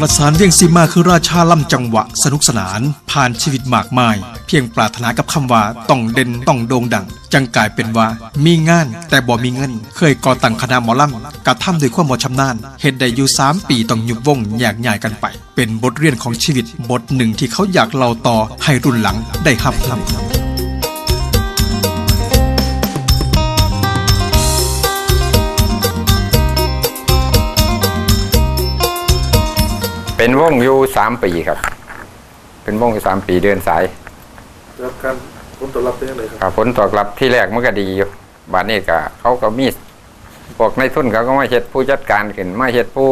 ประสานเวียงซีมาคือราชาล่ำจังหวะสนุกสนาน ผ่านชีวิตมากมาย เพียงปรารถนากับคำว่าต้องเด่นต้องโด่งดัง จังกลายเป็นว่า มีงานแต่บ่มีเงิน เคยก่อตั้งคณะหมอลำกระทำด้วยความบ่ชำนาญเฮ็ดได้อยู่ 3 ปีต้องยุบวงแยกย้ายกันไป เป็นบทเรียนของชีวิตบทหนึ่งที่เขาอยากเล่าต่อให้รุ่นหลังได้รับทำ เป็นวงอยู่สามปีครับ เป็นวงอยู่สามปีเดินสายรับการผลตอบรับเป็นยังไงครับครับผลตอบรับที่แรกมันก็ดีอยู่บัดนี้ก็เขาก็มีพวกในทุนเขาก็มาเฮ็ดผู้จัดการขึ้นมาเฮ็ดผู้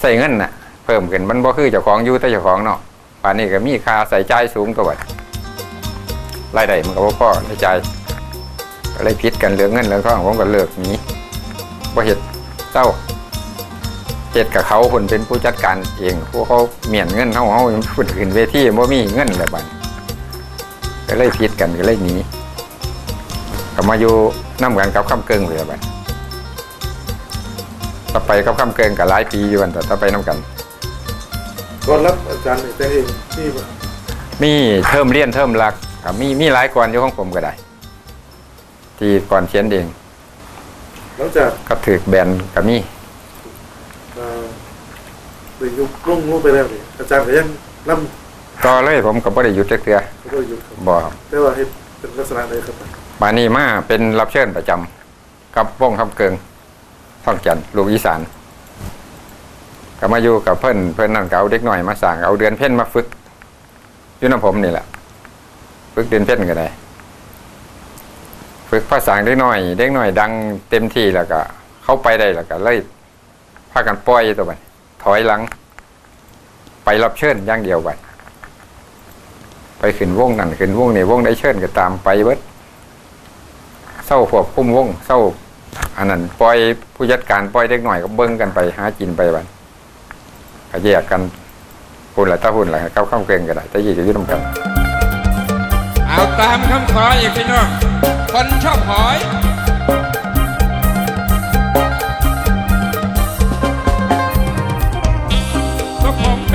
ใส่เงินน่ะ เพิ่มขึ้นมันบ่คือเจ้าของอยู่แต่เจ้าของเนาะบัดนี้ก็มีค่าใส่จ่ายสูงตัวบัดรายได้มันก็บ่พอใช้จ่ายก็เลยพิดกันเรื่องเงินเรื่องทองผมก็เลิกหนีบ่เฮ็ดเจ้า เฮ็ดกับเขาคนเป็นผู้จัดการเองพวกเขาเมียนเงินเขาเขาพูดขึ้นเวทีบ่มีเงินแล้วบัดก็เลยผิดกันก็เลยหนีก็มาอยู่น้ำกันกับข้ามเกิงเลยบัดต่อไปกับข้ามเกิงกับหลายปีอยู่กันแต่ต่อไปน้ำกันก่อนรับอาจารย์เนี่ยแต่งเองนี่บ่มีเทิมเรียนเทิมรักกับมีมีหลายก่อนอยู่ของผมก็ได้ ที่ก่อนเขียนเองหลังจากก็ถือแบนกับมีเอ่อ ไปยุบลงลงไปแล้วนี่อาจารย์ก็ยังนำก็เลยผมก็บ่ได้หยุดจักเทื่อเขาก็หยุดครับบ่ครับแต่ว่าเฮ็ดเป็นลักษณะใดครับบานี้มาเป็นรับเชิญประจำกับวงคำเกิงท่องจันทร์ลูกอีสานก็มาอยู่กับเพื่อนเพื่อนนั่นก็เอาเด็กหน่อยมาสั่งเอาเดือนเพ่นมาฝึกอยู่น้ำผมนี่แหละฝึกเดือนเพ่นก็ได้ ฝึกภาษาเด็กหน่อย เด็กหน่อยดังเต็มที่แล้วก็ เข้าไปได้แล้วก็เลยพากันปล่อยตัวไปถ อยหลัง ไปรับเชิญอย่างเดียวไปไปขึ้นวงนั่นขึ้นวงนี่วงได้เชิญก็ตามไปเบิดเศร้าควบคุมวงเศร้าอันนั้นปล่อยผู้จัดการปล่อยเด็กหน่อยก็เบิ้งกันไปหากินไปบันก็แยกกันหุ่นละถ้าหุ่นละเข้าข้ามเกรงก็ได้แต่ยี่จะอยุ่งกันเอาตามคำขออีกพี่น้องคนชอบหอย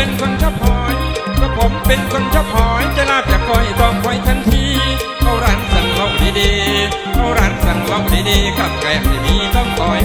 เป็นคนชอบหอย ก็ผมเป็นคนชอบหอย จะลาบจะคอยต้องคอยทันทีเขาร้านสั่งเราดีๆเขาร้านสั่งเราดีๆกับแก้มไม่มีต้องคอย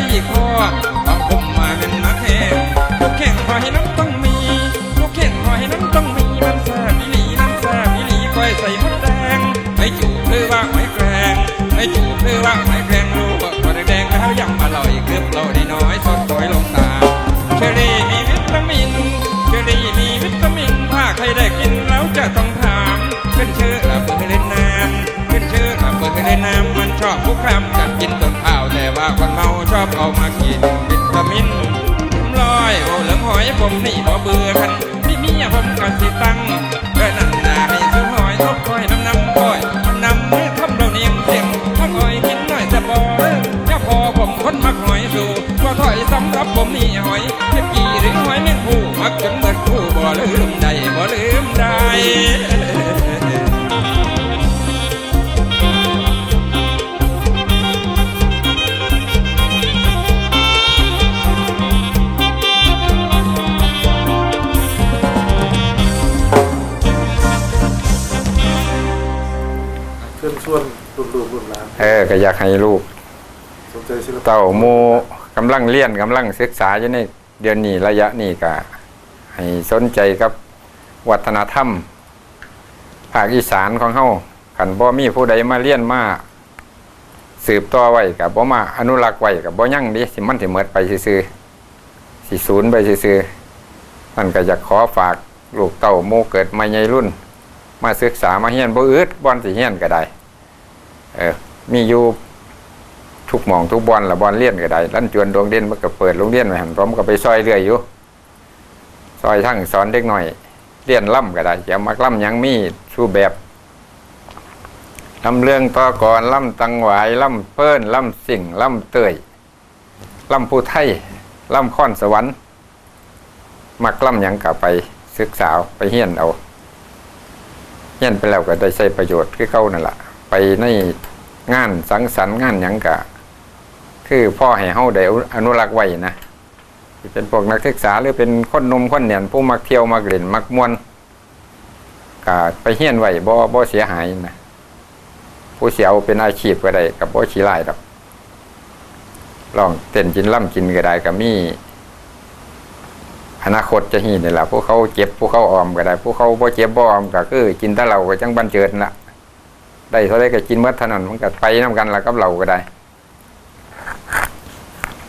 ยช่วยอีกพอต้องคุมมาเป็นนักแข่งลูกแข่งหอยน้ำต้องมีลูกแข่งหอยน้ำต้องมีมันแซ่บอีหลีน้ำแซ่บอีหลีคอยใส่มดแดงไม่จูบหรือว่าหอยแกรงไม่จูบหรือว่า เอามากินวิตามินลอยโอเหลืองหอยผมนี่บ่เบื่อคันพี่มีผมก็สิตั้งเพื่อนั่นนาให้ซื้อหอยทบคอยน้ำน้ำคอยน้ำเมื่อทำเราเนียงเสียงถ้าคอยกินหน่อยจะบอเจ้าพอผมคนมักหอยสู่ก็ถอยสำหรับผมนี่หอยเจ็บกี่หรือหอยแม่งผู้มักจนเบิดผู้บ่ลืมได้บ่ลืมได้ ก็อยากให้ลูก สนใจศิลปะเต่าโมกำลังเรียนกำลังศึกษาอยู่ในเดือนนี้ระยะนี้ก็ให้สนใจกับวัฒนธรรมภาคอีสานของเฮาขันบ่มีผู้ใดมาเรียนมาสืบต่อไว้กับบ่มาอนุรักษ์ไว้กับบ่ยั่งดิสิมันสิหมดไปซื่อๆสิศูนย์ไปซื่อๆท่านก็อยากขอฝากลูกเต้าโมเกิดมาใหญ่รุ่น มาศึกษามาเฮียนบ่อืดบอนสิเฮียนก็ได้ เออ มีอยู่ทุกหมองทุกบอนละบอนเลียนก็ได้ลั่นจวนดวงเด่นมันก็เปิดโรงเรียนไว้หันพร้อมก็ไปซอยเรื่อยอยู่ซอยทั้งสอนเด็กหน่อยเรียนล่ำก็ได้อย่ามักล่ำยังมีชูแบบลำเรื่องต่อก่อนล่ำตังหวายล่ำเปิ้นล่ำสิ่งล่ำเตยล่ำผู้ไทยล่ำค้อนสวรรค์มักล่ำยังก็ไปศึกษาไปเฮียนเอาเฮียนไปแล้วก็ได้ใช้ประโยชน์คือเก่านั่นแหละไปใน งานสังสรรค์งานหยังกะ คือพ่อให้เฮาได้อนุรักษ์ไว้นะที่เป็นพวกนักศึกษาหรือเป็นคนนมคนเนี่ยผู้มักเที่ยวมักเล่นมักมวนก็ไปเฮียนไว้บ่บ่เสียหายนะผู้เสียเอาเป็นอาชีพก็ได้กับบ่ขี้ลายดอกลองเต้นกินล่ำกินก็ได้ก็มีอนาคตจะหีนี่แหละพวกเขาเจ็บพวกเขาออมก็ได้พวกเขาบ่เจ็บบ่ออมก็คือกินต่เราก็จังบันเจิดน่ะ ได้เท่าไรก็กินเมื่อถนนมันก็ไปน้ากันแล้วกับเราก็ได้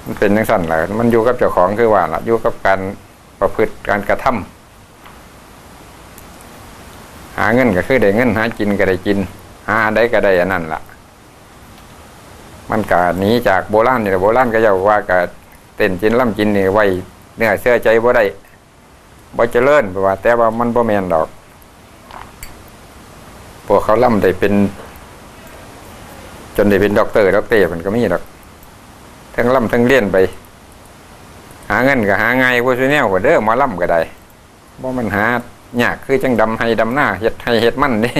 มันเป็นจังสั่นแหละมันอยู่กับเจ้าของคือว่าล่ะอยู่กับการประพฤติการกระทำหาเงินก็คือได้เงิน หากินก็ได้กิน หาได้ก็ได้อันนั้นล่ะ มันก็หนีจากโบราณนี่แหละโบราณก็จะว่าก็เต้นกินล่ำกินนี่ไว้เนื้อเสื้อใจบ่ได้บ่เจริญเพราะว่า แต่ว่ามันบ่แมนดอก พวกเขาล่ำได้เป็น จนได้เป็นด็อกเตอร์ด็อกเตอร์มันก็มีดอกทั้งล่ำทั้งเลี้ยนไป หาเงินก็หาไง่ายกว่าซุแนวกว่าเด้อมาล่ำก็ได้บ่มันหายากคือจังดำให้ดำหน้าเฮ็ดให้เฮ็ดมันนี่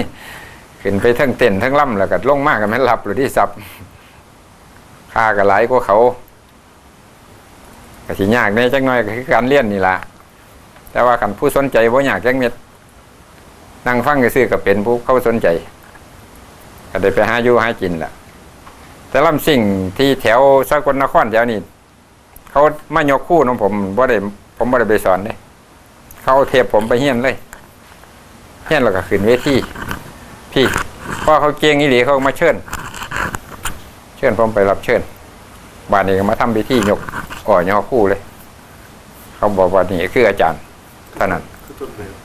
ขึ้นไปทั้งเต้นทั้งล่ำแล้วก็ลงมากกันแม่หลับหรือที่สับค่าก็หลายกว่าเขาก็สิยากแน่จังน้อยก็คือการเลี้ยนนี่ละแต่ว่าคันผู้สนใจบ่าอยากจังเม็ด นั่งฟังก็ซื้อก็เป็นผู้เขาสนใจ ก็ได้ไปหาอยู่หากินล่ะ แต่ลำสิ่งที่แถวสกลนครแถวนี้เขามายกคู่น้องผมบ่ได้ผมบ่ได้ไปสอนเลยเขาเทปผมไปเฮี้ยนเลยเฮี้ยนแล้วก็ขึ้นเวทีพี่พ่อเขาเก่งอีหลีเขามาเชิญ เชิญผมไปรับเชิญบ้านนี้ก็มาทำพิธียกอ่อยอคู่เลย เขาบอกว่านี่คืออาจารย์เท่านั้นคือต้นแบบ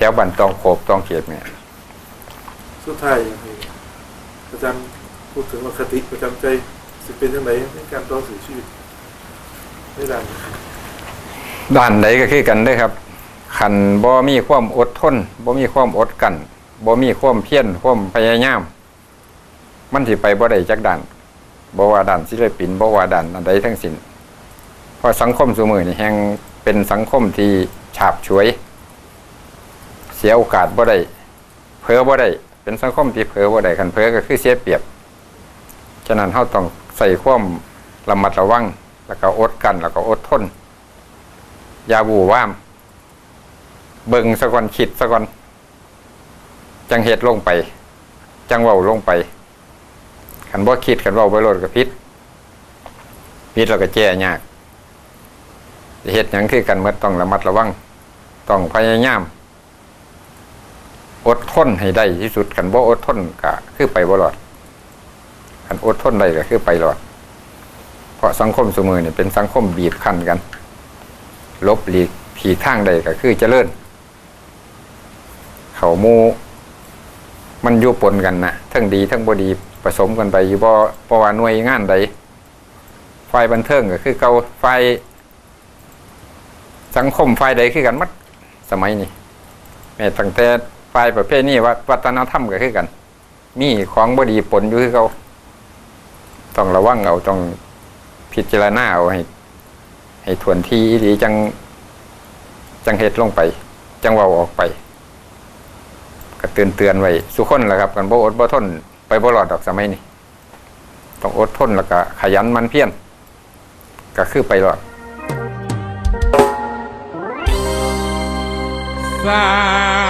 ถวบันตองโขบตองเขียบเนี่ยสุดท้ายอย่างนี้อาจารย์พูดถึงว่าคติประจำใจสิเป็นยังไงในการต่อสู้ชีวิตไม่ได้ด้านใดก็คือกันเด้อครับขันบ่มีความอดทนบ่มีความอดกันบ่มีความเพียรความพยายาม มันสิไปบ่ได้จักด้านบ่ว่าด้านศิลปินบ่ว่าด้านอันใดทั้งสิ้นเพราะสังคมสมือนี่แฮงเป็นสังคมที่ฉาบฉวย เสียโอกาสบ่ได้เผลอบ่ได้เป็นสังคมที่เผลอบ่ได้คันเผลอก็คือเสียเปรียบ ฉะนั้นเฮาต้องใส่ความระมัดระวัง แล้วก็อดกัน แล้วก็อดทน อย่าบู่ว่าม เบิ่งสะก่อนคิดสะก่อน จังเฮ็ดลงไป จังเว้าลงไปคันบ่คิดคันเว้าไปโลดก็ผิดผิดแล้วก็แก้ยากเฮ็ดหยังคือกันเมื่อต้องระมัดระวัง ต้องพยายาม อดทนให้ได้ที่สุดคันบ่อดทนก็คือไปบ่รอดคันอดทนได้ก็คือไปรอด เพราะสังคมสมือนี่เป็นสังคมบีบคั้นกัน ลบหลีกผีทางใดก็คือเจริญ เขามูมันอยู่ปนกันนะทั้งดีทั้งบดีผสมกันไปอยู่บ่บ่ว่าหน่วยงานใดฝ่ายบันเทิงก็คือเกาฝ่ายสังคมฝ่ายใดคือกันมัดสมัยนี้แม้ตั้งแต่ ฝ่ายประเภทนี้ว่าวัฒนธรรมก็คือกัน มีของบดีปนอยู่คือเขาต้องระวังเอาต้องพิจารณาเอาให้ ให้ทวนทีอีหลีจัง จังเฮ็ดลงไป จังเว้าออกไป ก็เตือนเตือนไว้สุคนแหละครับกันบ่อดบ่ทน ไปบ่รอดดอกสมัยนี้ต้องอดทนแล้วก็ขยันมันเพียรก็คือไปหรอดสา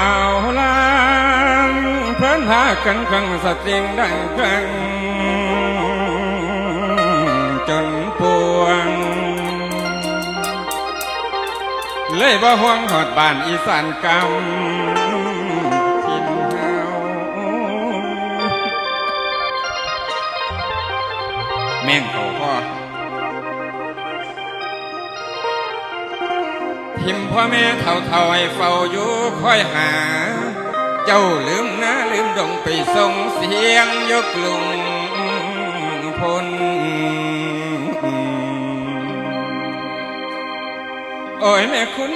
พากันฟังสตริงดังครังจนปวง เลยบ่ห่วงหอดบ้านอีสานกำทินเฮาแม่งเขาพ่อพิมพ่อแม่เท่าเท่าให้เฝ้าอยู่คอยหา เจ้าลืมนะลืมดงไปส่งเสียงยกลุงพลโอ้ยแม่คุณ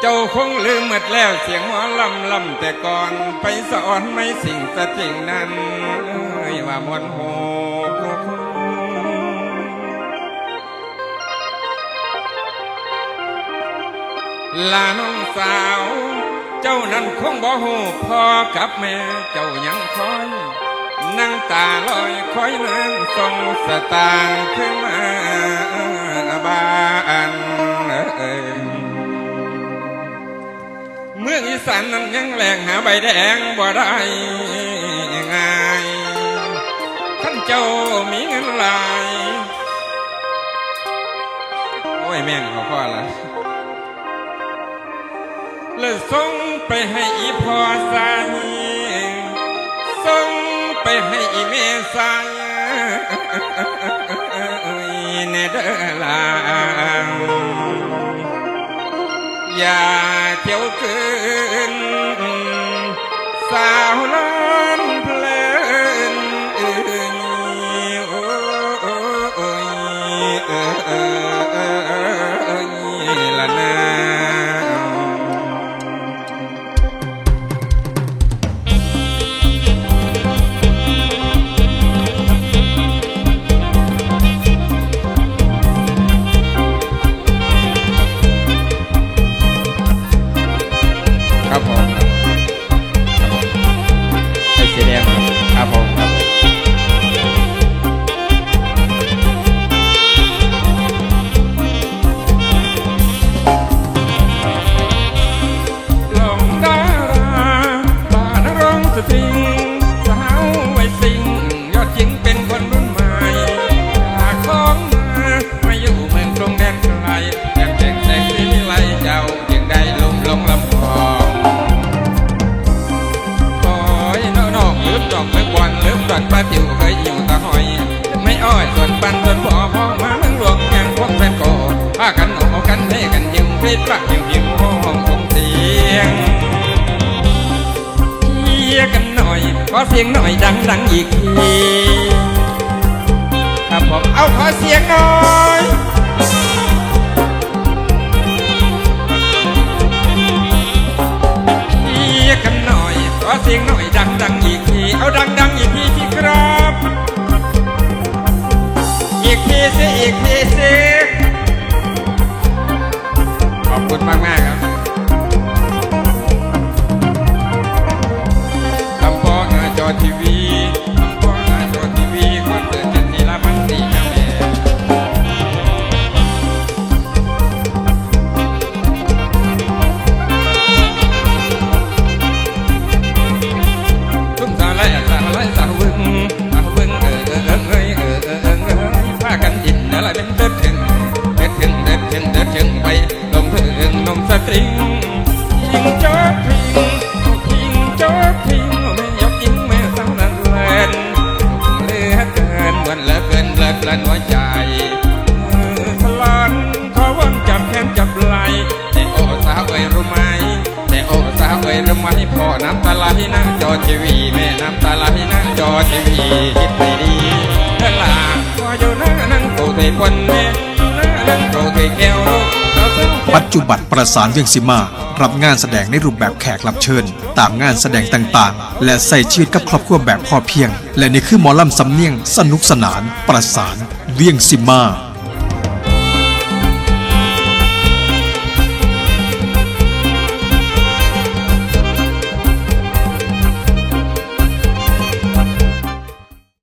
เจ้าคงลืมหมดแล้วเสียงหมอลำลำแต่ก่อนไปสอนไม่สิ่งสะจริงนั้นเอ้ยว่ามวนโหลาน้องสาว เจ้านั้นคงบ่หูพ่อกับแม่เจ้ายังคอยนั่งตาลอยคอยนางส่งสตางค์ขึ้นมาบ้านเอ้ยเมืองอีสานนั้นยังแหลงหาใบแดงบ่ได้ง่ายท่านเจ้ามีเงินหลาย โอ้ยแม่งขอพ่อละ และส่งไปให้อีพ่อใส่ส่งไปให้อีเม่ใส่เนเดลางอย่าเที่ยวเกิน ขอเสียงหน่อยดังดังอีกทีครับผมเอาขอเสียงหน่อยเชียกันหน่อยขอเสียงหน่อยดังดังอีกทีเอาดังดังอีกทีที่ครับ อีกทีสิอีกทีสิขอบคุณมากมากครับ อทีวีคำพอหน้าจอทีวีคอนเสิร์ตเจ็ดสีละพันสี่นะแม่ทุ่มสาไลสาไลสาวบึงสาวบึงเออเออเออเออเออเออเออเออพากันดินอะไรเป็นเด็ดถึงเด็ดถึงเด็ดถึงเด็ดถึงไปลงถึงนมสตริงยิง ทีวีแม่น้ำตาไหลหน้าจอทีวีคิดไม่ดีเธอลาพออยู่หน้านั่งโกเทคนแม่หน้านั่งโกเทแก้วปัจจุบันประสานเวียงสิมารับงานแสดงในรูปแบบแขกรับเชิญ ตามงานแสดงต่างๆ และใส่ชีวิตกับครอบครัวแบบพอเพียง และนี่คือหมอลำสำเนียง สนุกสนาน ประสาน เวียงสิมา